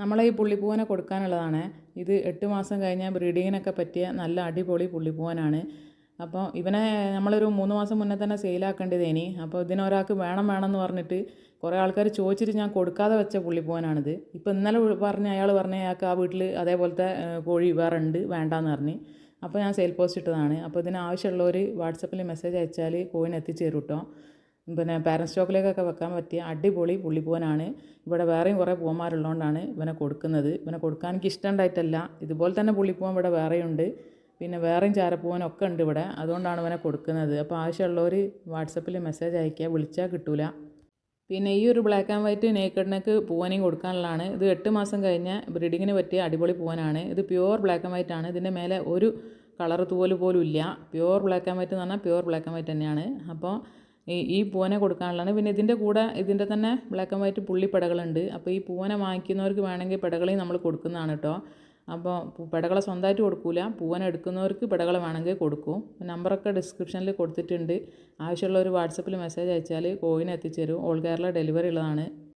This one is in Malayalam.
നമ്മളെ ഈ പുള്ളിപ്പൂവനെ കൊടുക്കാനുള്ളതാണ്. ഇത് എട്ട് മാസം കഴിഞ്ഞ ബ്രീഡിങ്ങിനൊക്കെ പറ്റിയ നല്ല അടിപൊളി പുള്ളിപ്പൂവനാണ്. അപ്പോൾ ഇവനെ നമ്മളൊരു മൂന്ന് മാസം മുന്നേ തന്നെ സെയിലാക്കേണ്ടതേനി അപ്പോൾ ഇതിനൊരാൾക്ക് വേണം വേണം എന്ന് പറഞ്ഞിട്ട് കുറേ ആൾക്കാർ ചോദിച്ചിട്ട് ഞാൻ കൊടുക്കാതെ വെച്ച പുള്ളിപ്പൂവനാണിത്. ഇപ്പോൾ ഇന്നലെ പറഞ്ഞ് അയാൾ പറഞ്ഞ അയാൾക്ക് ആ വീട്ടിൽ അതേപോലത്തെ കോഴി വേറെ ഉണ്ട് വേണ്ടാന്ന് പറഞ്ഞ്. അപ്പോൾ ഞാൻ സെയിൽ പോസ്റ്റ് ഇട്ടതാണ്. അപ്പോൾ ഇതിന് ആവശ്യമുള്ളവർ വാട്സപ്പിൽ മെസ്സേജ് അയച്ചാൽ കോയിൻ എത്തിച്ചേരും കേട്ടോ. പിന്നെ പാരൻ സ്റ്റോക്കിലേക്കൊക്കെ വെക്കാൻ പറ്റിയ അടിപൊളി പുള്ളിപ്പൂവനാണ്. ഇവിടെ വേറെയും കുറേ പൂവന്മാരുള്ളതുകൊണ്ടാണ് ഇവനെ കൊടുക്കുന്നത്. ഇവനെ കൊടുക്കാൻ എനിക്ക് ഇഷ്ടമുണ്ടായിട്ടല്ല ഇതുപോലെ തന്നെ പുള്ളിപ്പൂവൻ ഇവിടെ വേറെയുണ്ട്. പിന്നെ വേറെയും ചാരപ്പൂവനൊക്കെ ഉണ്ട് ഇവിടെ. അതുകൊണ്ടാണ് ഇവനെ കൊടുക്കുന്നത്. അപ്പോൾ ആവശ്യമുള്ളവർ വാട്സപ്പിൽ മെസ്സേജ് അയയ്ക്കുക. വിളിച്ചാൽ കിട്ടൂല. പിന്നെ ഈ ഒരു black and white naked neck പൂവനെയും കൊടുക്കാനുള്ളതാണ്. ഇത് എട്ട് മാസം കഴിഞ്ഞ ബ്രീഡിങ്ങിന് പറ്റിയ അടിപൊളി പൂവനാണ്. ഇത് പ്യുവർ ബ്ലാക്ക് ആൻഡ് വൈറ്റ് ആണ്. ഇതിന്റെ മേലെ ഒരു കളർ തൂവൽ പോലും ഇല്ല. പ്യുവർ ബ്ലാക്ക് ആൻഡ് വൈറ്റ് എന്ന് പറഞ്ഞാൽ പ്യുവർ ബ്ലാക്ക് ആൻഡ് വൈറ്റ് തന്നെയാണ്. അപ്പോൾ ഈ ഈ പൂവനെ കൊടുക്കാനുള്ളതാണ്. പിന്നെ ഇതിന്റെ കൂടെ ഇതിന്റെ തന്നെ ബ്ലാക്ക് ആൻഡ് വൈറ്റ് പുള്ളിപ്പടകളുണ്ട് അപ്പോൾ ഈ പൂവനെ വാങ്ങിക്കുന്നവർക്ക് വേണമെങ്കിൽ പെടകളെയും നമ്മൾ കൊടുക്കുന്നതാണ് കേട്ടോ അപ്പോൾ പെടകളെ സ്വന്തമായിട്ട് കൊടുക്കൂല. പൂവൻ എടുക്കുന്നവർക്ക് പെടകളെ വേണമെങ്കിൽ കൊടുക്കും. നമ്പറൊക്കെ ഡിസ്ക്രിപ്ഷനിൽ കൊടുത്തിട്ടുണ്ട്. ആവശ്യമുള്ളവർ വാട്സപ്പിൽ മെസ്സേജ് അയച്ചാൽ കോയിൻ എത്തിച്ചേരും. ഓൾ കേരള ഡെലിവറി ഉള്ളതാണ്.